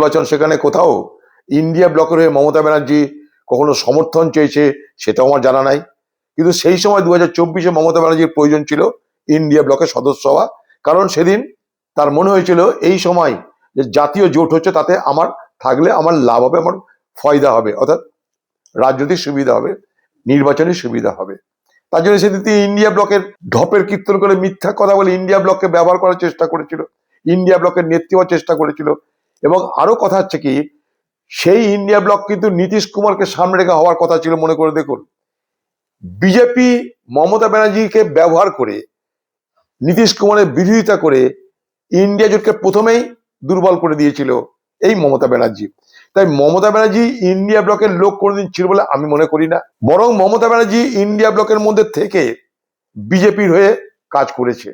নির্বাচন সেখানে কোথাও ইন্ডিয়া ব্লকের হয়ে মমতা ব্যানার্জি কখনো সমর্থন চেয়েছে সেটাও আমার জানা নাই। কিন্তু সেই সময় দু হাজার চব্বিশে মমতা ব্যানার্জির প্রয়োজন ছিল ইন্ডিয়া ব্লকের সদস্য হওয়া। কারণ সেদিন তার মনে হয়েছিল এই সময় যে জাতীয় জোট হচ্ছে তাতে আমার থাকলে আমার লাভ হবে, আমার ফয়দা হবে, অর্থাৎ রাজনৈতিক সুবিধা হবে, নির্বাচনী সুবিধা হবে। তার জন্য সেদিন তিনি ইন্ডিয়া ব্লকের ঢপের কীর্তন করে মিথ্যা কথা বলে ইন্ডিয়া ব্লককে ব্যবহার করার চেষ্টা করেছিল, ইন্ডিয়া ব্লকের হওয়ার চেষ্টা করেছিল। এবং আরও কথা হচ্ছে কি, সেই ইন্ডিয়া ব্লক কিন্তু নীতিশ কুমারকে সামনে রেখে হওয়ার কথা ছিল মনে করে দেখুন। বিজেপি মমতা ব্যানার্জিকে ব্যবহার করে, নীতিশ কুমারের বিরোধিতা করে ইন্ডিয়া জোটকে প্রথমেই দুর্বল করে দিয়েছিল এই মমতা ব্যানার্জি। তাই মমতা ব্যানার্জি ইন্ডিয়া ব্লকের লোক কোনোদিন ছিল বলে আমি মনে করি না। বরং মমতা ব্যানার্জি ইন্ডিয়া ব্লকের মধ্যে থেকে বিজেপির হয়ে কাজ করেছে।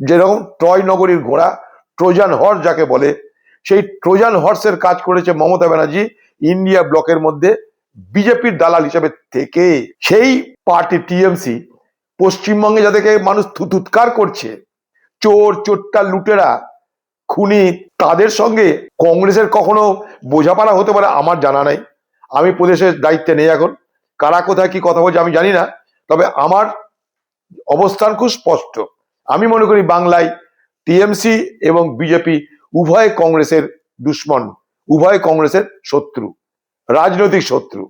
যেরকম ট্রয় নগরীর ঘোড়া ট্রোজান হর যাকে বলে সেই ট্রোজান হর্সের কাজ করেছে মমতা ব্যানার্জি ইন্ডিয়া ব্লকের মধ্যে বিজেপির দালাল হিসেবে থেকে। সেই পার্টি টিএমসি পশ্চিমবঙ্গে যাদেরকে মানুষ থুতুৎকার করছে, চোর চোরটা লুটেরা, খুনি, তাদের সঙ্গে কংগ্রেসের কখনো বোঝাপড়া হতে পারে আমার জানা নাই। আমি প্রদেশের দায়িত্বে নেই এখন। কারা কোথায় কি কথা বলছে আমি জানি না, তবে আমার অবস্থান খুব স্পষ্ট। আমি মনে করি বাংলায় টিএমসি এবং বিজেপি উভয় কংগ্রেসের দুশ্মন উভয় কংগ্রেসের শত্রু রাজনৈতিক শত্রু।